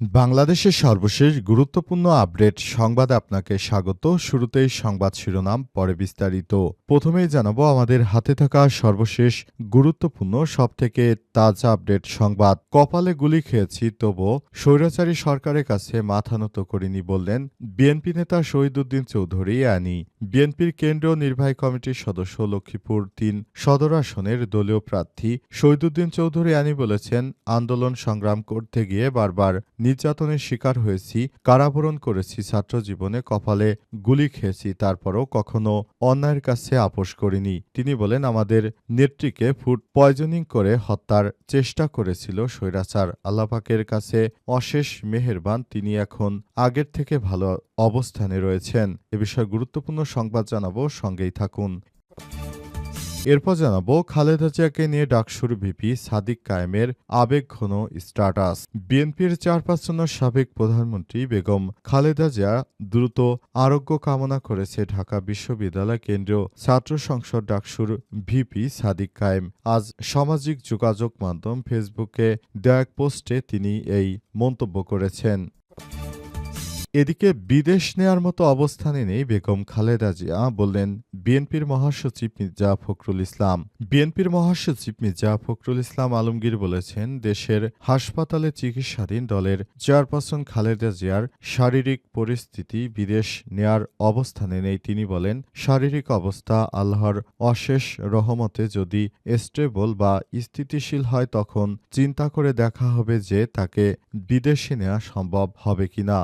বাংলাদেশের সর্বশেষ গুরুত্বপূর্ণ আপডেট সংবাদে আপনাকে স্বাগত। শুরুতেই সংবাদ শিরোনাম, পরে বিস্তারিত। প্রথমেই জানাব, আমাদের হাতে থাকা সর্বশেষ গুরুত্বপূর্ণ, সবথেকে তাজা আপডেট সংবাদ। কপালে গুলি খেয়েছি তবু স্বৈরাচারী সরকারের কাছে মাথা নত করিনি বললেন বিএনপি নেতা শহীদুদ্দিন চৌধুরী আনি। বিএনপির কেন্দ্রীয় নির্বাহী কমিটির সদস্য লক্ষ্মীপুর তিন সদর আসনের দলীয় প্রার্থী শহীদুদ্দিন চৌধুরী আনি বলেছেন, আন্দোলন সংগ্রাম করতে গিয়ে বারবার নির্যাতনের শিকার হয়েছি, কারাবরণ করেছি ছাত্র জীবনে কপালে গুলি খেয়েছি, তারপরও কখনো অন্যায়ের কাছে আপোষ করিনি। তিনি বলেন, আমাদের নেত্রীকে ফুড পয়জনিং করে হত্যার চেষ্টা করেছিল স্বৈরাচার। আল্লাপাকের কাছে অশেষ মেহেরবান, তিনি এখন আগের থেকে ভালো অবস্থানে রয়েছেন। এ বিষয়ে গুরুত্বপূর্ণ সংবাদ জানাব, সঙ্গেই থাকুন। এরপর জানাব খালেদা জিয়াকে নিয়ে ডাকসুর ভিপি সাদিক কায়েমের আবেগঘন স্ট্যাটাস। বিএনপির চার চেয়ারপারসনের সাবেক প্রধানমন্ত্রী বেগম খালেদা জিয়া দ্রুত আরোগ্য কামনা করেছে ঢাকা বিশ্ববিদ্যালয় কেন্দ্রীয় ছাত্র সংসদ ডাকসুর ভিপি সাদিক কায়েম। আজ সামাজিক যোগাযোগ মাধ্যম ফেসবুকে দেয়া এক পোস্টে তিনি এই মন্তব্য করেছেন। এদিকে বিদেশ নেয়ার মতো অবস্থানে নেই বেগম খালেদা জিয়া, বললেন বিএনপির মহাসচিব মির্জা ফখরুল ইসলাম। বিএনপির মহাসচিব মির্জা ফখরুল ইসলাম আলমগীর বলেছেন, দেশের হাসপাতালে চিকিৎসাধীন দলের চেয়ারপারসন খালেদা জিয়ার শারীরিক পরিস্থিতি বিদেশ নেয়ার অবস্থানে নেই। তিনি বলেন, শারীরিক অবস্থা আল্লাহর অশেষ রহমতে যদি স্টেবল বা স্থিতিশীল হয়, তখন চিন্তা করে দেখা হবে যে তাকে বিদেশে নেওয়া সম্ভব হবে কিনা।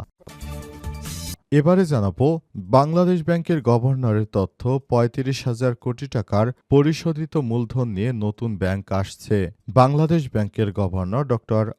এবারে জানাব, বাংলাদেশ ব্যাংকের গভর্নরের তথ্য, পঁয়ত্রিশ হাজার কোটি টাকার পরিশোধিত মূলধন নিয়ে নতুন ব্যাংক আসছে। বাংলাদেশ ব্যাংকের গভর্নর ড.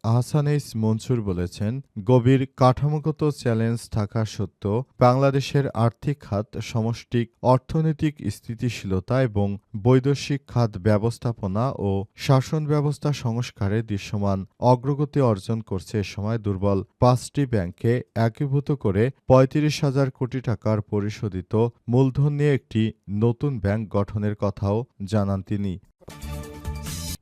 আহসানেইস মনসুর বলেছেন, গভীর কাঠামোগত চ্যালেঞ্জ থাকা সত্ত্বেও বাংলাদেশের আর্থিক খাত সমষ্টিক অর্থনৈতিক স্থিতিশীলতা এবং বৈদেশিক খাত ব্যবস্থাপনা ও শাসন ব্যবস্থা সংস্কারে দৃশ্যমান অগ্রগতি অর্জন করছে এ সময় দুর্বল পাঁচটি ব্যাংককে একীভূত করে পঁয়ত্রিশ হাজার কোটি টাকার পরিশোধিত মূলধন নিয়ে একটি নতুন ব্যাংক গঠনের কথাও জানান তিনি।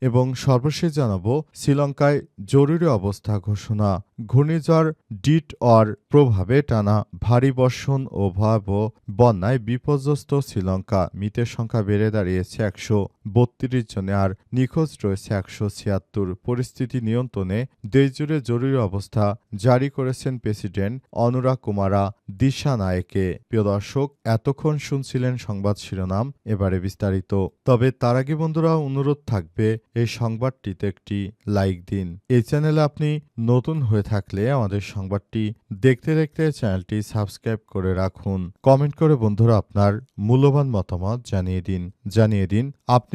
এবং সর্বশেষ জানাব, শ্রীলঙ্কায় জরুরি অবস্থা ঘোষণা। ঘূর্ণিঝড় ডিট অর প্রভাবে টানা ভারী বর্ষণ ও ভয়াবহ বন্যায় বিপর্যস্ত শ্রীলঙ্কা। মৃতের সংখ্যা বেড়ে দাঁড়িয়েছে একশো। বত্রিশ জনে আর নিখোঁজ রয়েছে একশো ছিয়াত্তর। পরিস্থিতি নিয়ন্ত্রণে দেশজুড়ে জরুরি অবস্থা জারি করেছেন প্রেসিডেন্ট অনুরাগ কুমারা দিশা নায়েকে। প্রিয় দর্শক, এতক্ষণ শুনছিলেন সংবাদ শিরোনাম, এবারে বিস্তারিত। তবে তার আগে বন্ধুরা, অনুরোধ থাকবে এই সংবাদটিতে একটি লাইক দিন। এই চ্যানেলে আপনি নতুন হয়ে থাকলে আমাদের সংবাদটি দেখতে দেখতে চ্যানেলটি সাবস্ক্রাইব করে রাখুন। কমেন্ট করে বন্ধুরা আপনার মূল্যবান মতামত জানিয়ে দিন। জানিয়ে দিন, আপনি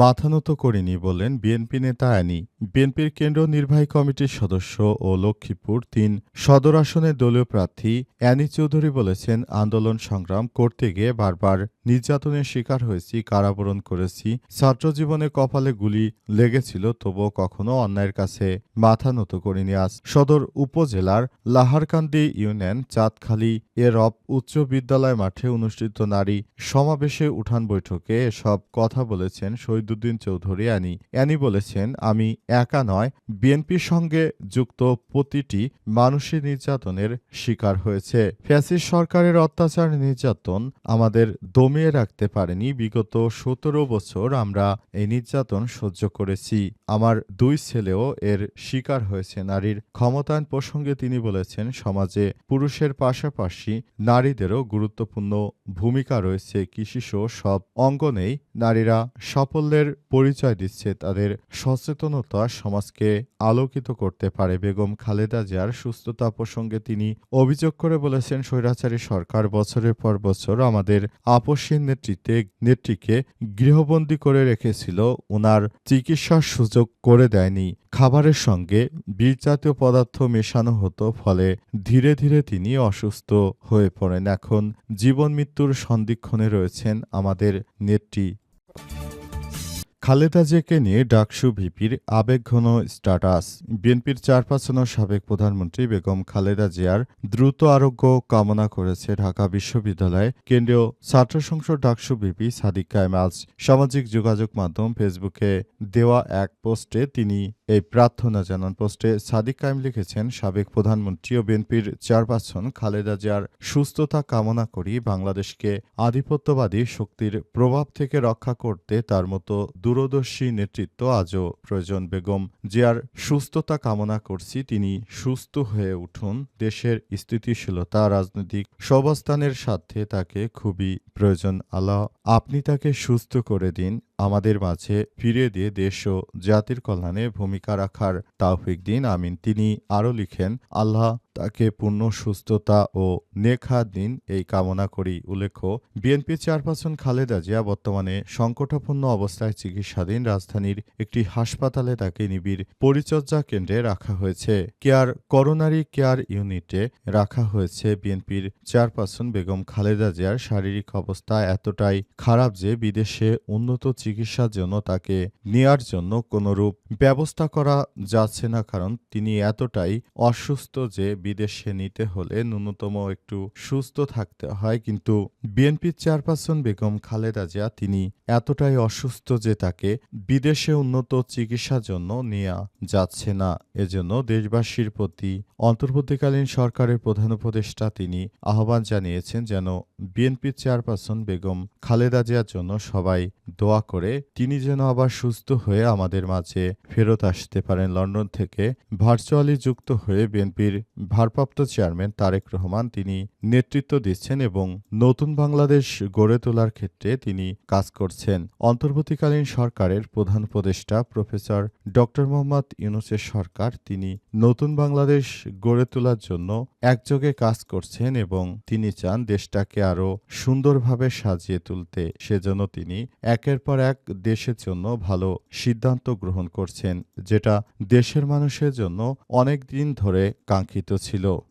মাথা নত করিনি বলেন বিএনপি নেতা অ্যানি বিএনপির কেন্দ্র নির্বাহী কমিটির সদস্য ও লক্ষ্মীপুর তিন সদর আসনের দলীয় প্রার্থী অ্যানি চৌধুরী বলেছেন, আন্দোলন সংগ্রাম করতে গিয়ে বারবার নির্যাতনের শিকার হয়েছি, কারাবরণ করেছি, ছাত্র জীবনে কপালে গুলি লেগেছিল, তবুও কখনো অন্যায়ের কাছে মাথা নত করিনি। আজ সদর উপজেলার লাহারকান্দি ইউনিয়ন চাঁদখালী এরব উচ্চ বিদ্যালয় মাঠে অনুষ্ঠিত নারী সমাবেশে উঠান বৈঠকে এসব কথা বলেছেন শহীদুদ্দিন চৌধুরী অ্যানি। অ্যানি বলেছেন, আমি একা নয়, বিএনপির সঙ্গে যুক্ত প্রতিটি মানুষই নির্যাতনের শিকার হয়েছে। ফ্যাসিস সরকারের অত্যাচার নির্যাতন আমাদের দমিয়ে রাখতে পারেনি। বিগত সতেরো বছর আমরা এই নির্যাতন সহ্য করেছি। আমার দুই ছেলেও এর শিকার হয়েছে। নারীর ক্ষমতায়ন প্রসঙ্গে তিনি বলেছেন, সমাজে পুরুষের পাশাপাশি নারীদেরও গুরুত্বপূর্ণ ভূমিকা রয়েছে। কৃষিসহ সব অঙ্গনেই নারীরা সাফল্য সাফল্যের পরিচয় দিচ্ছে, তাদের সচেতনতা সমাজকে আলোকিত করতে পারে। বেগম খালেদা জিয়ার সুস্থতা প্রসঙ্গে তিনি অভিযোগ করে বলেছেন, স্বৈরাচারী সরকার বছরের পর বছর আমাদের আপসীর নেতৃত্বে, নেত্রীকে গৃহবন্দী করে রেখেছিল। ওনার চিকিৎসার সুযোগ করে দেয়নি। খাবারের সঙ্গে বীজজাতীয় পদার্থ মেশানো হতো, ফলে ধীরে ধীরে তিনি অসুস্থ হয়ে পড়েন। এখন জীবন মৃত্যুর সন্ধিক্ষণে রয়েছেন আমাদের নেত্রী। খালেদা জিয়াকে নিয়ে ডাকসু ভিপির আবেগঘন স্ট্যাটাস। বিএনপির চার ও সাবেক প্রধানমন্ত্রী বেগম খালেদা জিয়ার দ্রুত আরোগ্য কামনা করেছে ঢাকা বিশ্ববিদ্যালয়ে। কেন্দ্রীয় ছাত্র সংসদ ডাকসু ভিপি সাদিক কায়েম আজ সামাজিক যোগাযোগ মাধ্যম ফেসবুকে দেওয়া এক পোস্টে তিনি এই প্রার্থনা জানান পোস্টে সাদিক কায়েম লিখেছেন সাবেক প্রধানমন্ত্রী ও বিএনপির চেয়ারপারসন খালেদা জিয়ার সুস্থতা কামনা করি বাংলাদেশকে আধিপত্যবাদী শক্তির প্রভাব থেকে রক্ষা করতে তার মতো দূরদর্শী নেতৃত্ব আজও প্রয়োজন। বেগম জিয়ার সুস্থতা কামনা করছি, তিনি সুস্থ হয়ে উঠুন, দেশের স্থিতিশীলতা, রাজনৈতিক সবস্থানের স্বার্থে তাকে খুবই প্রয়োজন। আল্লাহ আপনি তাকে সুস্থ করে দিন, আমাদের মাঝে ফিরিয়ে দিয়ে দেশ ও জাতির কল্যাণে ভূমিকা রাখার তাওফিক দিন, আমিন। তিনি আরও লিখেন, আল্লাহ তাকে পূর্ণ সুস্থতা ও নেখা দিন এই কামনা করি। উল্লেখ্য, বিএনপি চেয়ারপারসন খালেদা জিয়া বর্তমানে সংকটাপন্ন অবস্থায় চিকিৎসাধীন রাজধানীর একটি হাসপাতালে তাকে নিবিড় পরিচর্যা কেন্দ্রে রাখা হয়েছে। কেয়ার, করোনারি কেয়ার ইউনিটে রাখা হয়েছে বিএনপির চেয়ারপারসন বেগম খালেদা জিয়ার শারীরিক অবস্থা এতটাই খারাপ যে বিদেশে উন্নত চিকিৎসার জন্য তাকে নেয়ার জন্য কোনরূপ ব্যবস্থা করা যাচ্ছে না। কারণ তিনি এতটাই অসুস্থ যে বিদেশে নিতে হলে ন্যূনতম একটু সুস্থ থাকতে হয়, কিন্তু বিএনপির চেয়ারপারসন বেগম খালেদা জিয়া, তিনি এতটাই অসুস্থ যে তাকে বিদেশে উন্নত চিকিৎসার জন্য নেওয়া যাচ্ছে না। এজন্য দেশবাসীর প্রতি অন্তর্বর্তীকালীন সরকারের প্রধান উপদেষ্টা তিনি আহ্বান জানিয়েছেন যেন বিএনপির চেয়ারপারসন বেগম খালেদা জিয়ার জন্য সবাই দোয়া করে, তিনি যেন আবার সুস্থ হয়ে আমাদের মাঝে ফেরত আসতে পারেন। লন্ডন থেকে ভার্চুয়ালি যুক্ত হয়ে বিএনপির ভারপ্রাপ্ত চেয়ারম্যান তারেক রহমান তিনি নেতৃত্ব দিচ্ছেন এবং নতুন বাংলাদেশ গড়ে তোলার ক্ষেত্রে তিনি কাজ করছেন। অন্তর্বর্তীকালীন সরকারের প্রধান উপদেষ্টা প্রফেসর ড মোহাম্মদ ইউনুসের সরকার তিনি নতুন বাংলাদেশ গড়ে তোলার জন্য একযোগে কাজ করছেন এবং তিনি চান দেশটাকে আরও সুন্দরভাবে সাজিয়ে তুলতে। সেজন্য তিনি একের পর এক দেশের জন্য ভালো সিদ্ধান্ত গ্রহণ করছেন, যেটা দেশের মানুষের জন্য অনেক দিন ধরে কাঙ্ক্ষিত ছিল।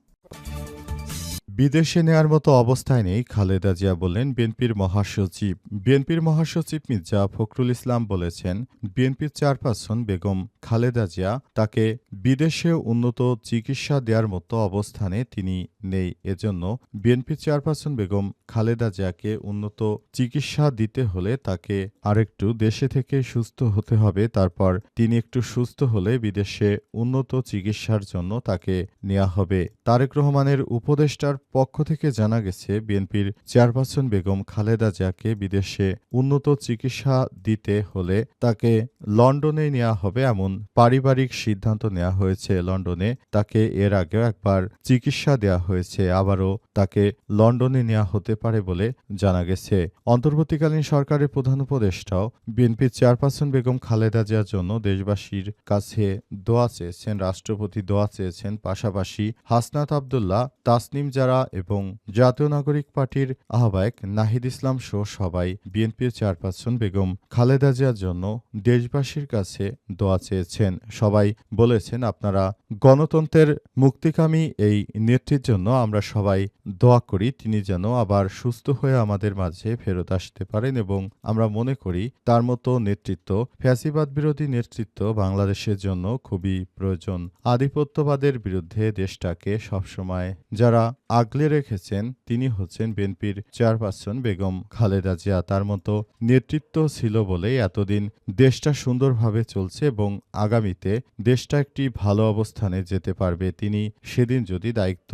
বিদেশে নেয়ার মতো অবস্থায় নেই খালেদা জিয়া বললেন বিএনপির মহাসচিব। বিএনপির মহাসচিব মির্জা ফখরুল ইসলাম বলেছেন, বিএনপির চেয়ারপারসন বেগম খালেদা জিয়া তাকে বিদেশে উন্নত চিকিৎসা দেওয়ার মতো অবস্থানে তিনি নেই। এজন্য বিএনপির চেয়ারপারসন বেগম খালেদা জিয়াকে উন্নত চিকিৎসা দিতে হলে তাকে আরেকটু দেশে থেকে সুস্থ হতে হবে। তারপর তিনি একটু সুস্থ হলে বিদেশে উন্নত চিকিৎসার জন্য তাকে নেওয়া হবে। তারেক রহমানের উপদেষ্টার পক্ষ থেকে জানা গেছে, বিএনপির চেয়ারপারসন বেগম খালেদা জিয়াকে বিদেশে উন্নত চিকিৎসা দিতে হলে তাকে লন্ডনে নেওয়া হবে এমন পারিবারিক সিদ্ধান্ত নেওয়া হয়েছে লন্ডনে। তাকে এর আগেও একবার চিকিৎসা দেওয়া হয়েছে, আবারও তাকে লন্ডনে নেওয়া হতে পারে বলে জানা গেছে। অন্তর্বর্তীকালীন সরকারের প্রধান উপদেষ্টাও বিএনপির চেয়ারপারসন বেগম খালেদা জিয়ার জন্য দেশবাসীর কাছে দোয়া চেয়েছেন, রাষ্ট্রপতি দোয়া চেয়েছেন। পাশাপাশি হাসনাত আবদুল্লাহ তাসনিম যারা এবং জাতীয় নাগরিক পার্টির আহ্বায়ক নাহিদ ইসলাম সহ সবাই বিএনপির চেয়ারপারসন বেগম খালেদা জিয়ার জন্য দেশবাসীর কাছে দোয়া চেয়েছেন। সবাই বলেছেন, আপনারা গণতন্ত্রের মুক্তিকামী এই নেত্রীর জন্য আমরা সবাই দোয়া করি। তিনি যেন আবার সুস্থ হয়ে আমাদের মাঝে ফেরত আসতে পারেন এবং আমরা মনে করি তার মতো নেতৃত্ব, ফ্যাসিবাদ বিরোধী নেতৃত্ব বাংলাদেশের জন্য খুবই প্রয়োজন। আধিপত্যবাদের বিরুদ্ধে দেশটাকে সবসময় যারা আগলে রেখেছেন তিনি হচ্ছেন বিএনপির চেয়ারপারসন বেগম খালেদা জিয়া। তার মতো নেতৃত্ব ছিল বলেই এতদিন দেশটা সুন্দরভাবে চলছে এবং আগামীতে দেশটা একটি ভালো অবস্থানে যেতে পারবে। তিনি সেদিন যদি দায়িত্ব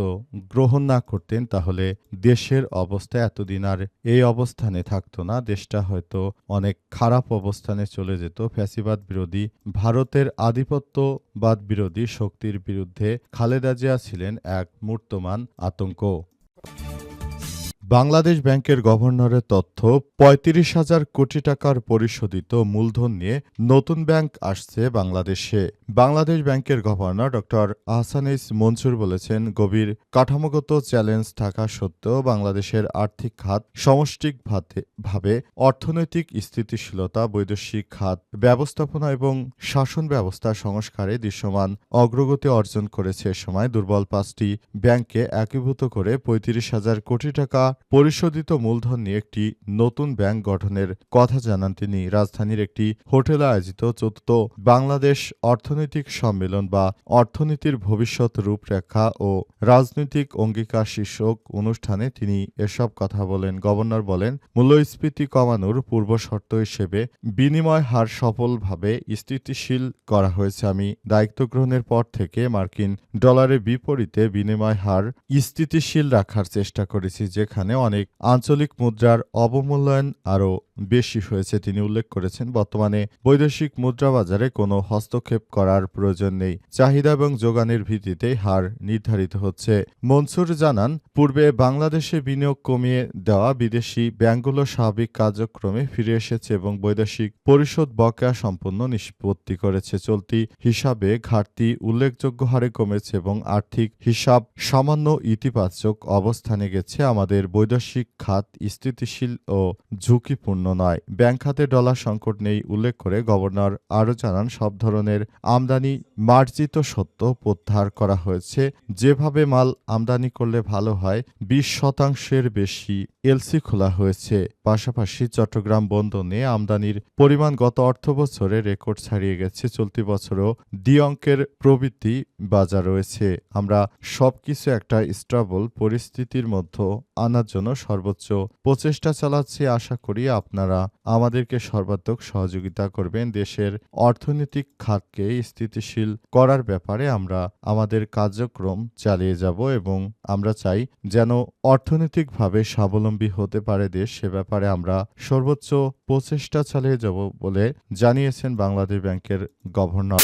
গ্রহণ না করতেন তাহলে দেশের অবস্থা এতদিন আর এই অবস্থানে থাকতো না। দেশটা হয়তো অনেক খারাপ অবস্থানে চলে যেত। ফ্যাসিবাদ বিরোধী ভারতের আধিপত্যবাদ বিরোধী শক্তির বিরুদ্ধে খালেদা জিয়া ছিলেন এক মূর্তমান আতঙ্ক। বাংলাদেশ ব্যাংকের গভর্নরের তথ্য, পঁয়ত্রিশ হাজার কোটি টাকার পরিশোধিত মূলধন নিয়ে নতুন ব্যাংক আসছে বাংলাদেশে। বাংলাদেশ ব্যাংকের গভর্নর ড আহসানিস মনসুর বলেছেন, গভীর কাঠামোগত চ্যালেঞ্জ থাকা সত্ত্বেও বাংলাদেশের আর্থিক খাত সমষ্টিকভাবে অর্থনৈতিক স্থিতিশীলতা, বৈদেশিক খাত ব্যবস্থাপনা এবং শাসন ব্যবস্থা সংস্কারে দৃশ্যমান অগ্রগতি অর্জন করেছে এ সময় দুর্বল পাঁচটি ব্যাংককে একীভূত করে পঁয়ত্রিশ হাজার কোটি টাকা পরিশোধিত মূলধন নিয়ে একটি নতুন ব্যাংক গঠনের কথা জানান তিনি। রাজধানীর একটি হোটেলে আয়োজিত চতুর্থ বাংলাদেশ অর্থনৈতিক সম্মেলন বা অর্থনীতির ভবিষ্যৎ রূপরেখা ও রাজনৈতিক অঙ্গীকার শীর্ষক অনুষ্ঠানে তিনি এসব কথা বলেন। গভর্নর বলেন, মূল্যস্ফীতি কমানোর পূর্বশর্ত হিসেবে বিনিময় হার সফলভাবে স্থিতিশীল করা হয়েছে। আমি দায়িত্ব গ্রহণের পর থেকে মার্কিন ডলারের বিপরীতে বিনিময় হার স্থিতিশীল রাখার চেষ্টা করেছি, যেখানে অনেক আঞ্চলিক মুদ্রার অবমূল্যায়ন আরও বেশি হয়েছে তিনি উল্লেখ করেছেন। বর্তমানে বৈদেশিক মুদ্রা বাজারে কোনো হস্তক্ষেপ করার প্রয়োজন নেই। চাহিদা এবং যোগানের ভিত্তিতে হার নির্ধারিত হচ্ছে। মনসুর জানান, পূর্বে বাংলাদেশে বিনিয়োগ কমিয়ে দেওয়া বিদেশি ব্যাংকগুলো স্বাভাবিক কার্যক্রমে ফিরে এসেছে এবং বৈদেশিক পরিশোধ বকেয়া সম্পন্ন নিষ্পত্তি করেছে। চলতি হিসাবে ঘাটতি উল্লেখযোগ্য হারে কমেছে এবং আর্থিক হিসাব সামান্য ইতিবাচক অবস্থানে গেছে। আমাদের বৈদেশিক খাত স্থিতিশীল ও ঝুঁকিপূর্ণ। নয়। ব্যাংক খাতে ডলার সংকট নেই উল্লেখ করে গভর্নর আরও জানান, সব ধরনের আমদানি মার্জিত সত্য প্রত্যাহার করা হয়েছে। যেভাবে মাল আমদানি করলে ভালো হয়, বিশ শতাংশের বেশি এলসি খোলা হয়েছে। পাশাপাশি চট্টগ্রাম বন্দরে আমদানির পরিমাণ গত অর্থবছরে রেকর্ড ছাড়িয়ে গেছে। চলতি বছরও দ্বি অঙ্কের প্রবৃদ্ধি বাজার রয়েছে। আমরা সবকিছু একটা স্ট্রাবল পরিস্থিতির মধ্যে আনার জন্য সর্বোচ্চ প্রচেষ্টা চালাচ্ছি। আশা করি আপনারা আমাদেরকে সর্বাত্মক সহযোগিতা করবেন। দেশের অর্থনৈতিক খাতকে স্থিতিশীল করার ব্যাপারে আমরা আমাদের কার্যক্রম চালিয়ে যাব এবং আমরা চাই যেন অর্থনৈতিকভাবে স্বাবলম্বী হতে পারে দেশ। সে ব্যাপারে আমরা সর্বোচ্চ প্রচেষ্টা চালিয়ে যাব বলে জানিয়েছেন বাংলাদেশ ব্যাংকের গভর্নর।